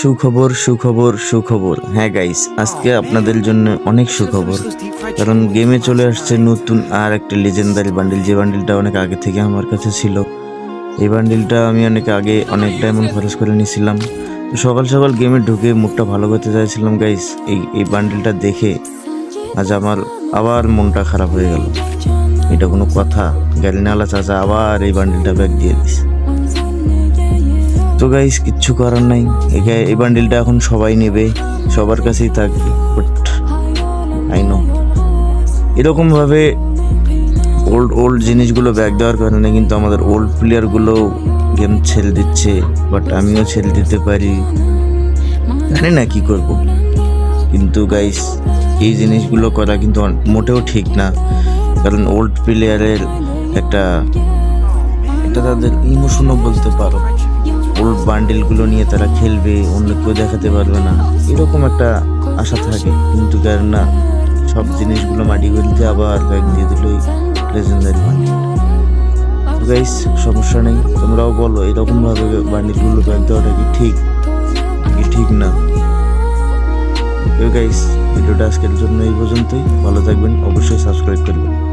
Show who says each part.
Speaker 1: সুখবর সুখবর সুখবর। হ্যাঁ গাইস আজকে আপনাদের জন্য অনেক সুখবর। কারণ গেমে চলে আসছে নতুন আর একটা লেজেন্ডারি বান্ডিল যে বান্ডিলটা অনেক আগে থেকে আমার কাছে ছিল, এই বান্ডিলটা আমি অনেক আগে অনেক ডায়মন্ড খরচ করে নিয়েছিলাম। তো সকাল সকাল গেমে ঢুকে মুখটা ভালো করতে চাইছিলাম গাইস এই এই বান্ডিলটা দেখে আজ আমার আবার মনটা খারাপ হয়ে গেল। এটা কোনো কথা। গ্যালিনালা চাচা, আবার এই বান্ডিলটা ব্যাগ দিয়ে দিস। তো গাইস কিচ্ছু করার নাই। এই বান্ডিলটা এখন সবাই নেবে, সবার কাছেই থাকবে বাট আই নো এরকমভাবে ওল্ড ওল্ড জিনিসগুলো ব্যাগ দেওয়ার কারণে কিন্তু আমাদের ওল্ড প্লেয়ারগুলো গেম ছেড়ে দিচ্ছে বাট আমিও ছেড়ে দিতে পারি। জানি না কি করব। কিন্তু গাইস এই জিনিসগুলো করা কিন্তু মোটেও ঠিক না। কারণ ওল্ড প্লেয়ারের একটা এটা তাদের ইমোশনও বলতে পারো। ওল্ড বান্ডেলগুলো নিয়ে তারা খেলবে, অন্য কেউ দেখাতে পারবে না। এরকম একটা আশা থাকে। কিন্তু কারণ না সব জিনিসগুলো মাটি গলিতে আবার ব্যাগ দিয়ে দিল লেজেন্ডারি বান্ডিল গাইস সমস্যা নেই। তোমরাও বলো, এরকমভাবে বান্ডিলগুলো ব্যাগ দেওয়াটা কি ঠিক? কি ঠিক না? গাইস ভিডিওটা আজকের জন্য এই পর্যন্তই। ভালো থাকবেন, অবশ্যই সাবস্ক্রাইব করবেন।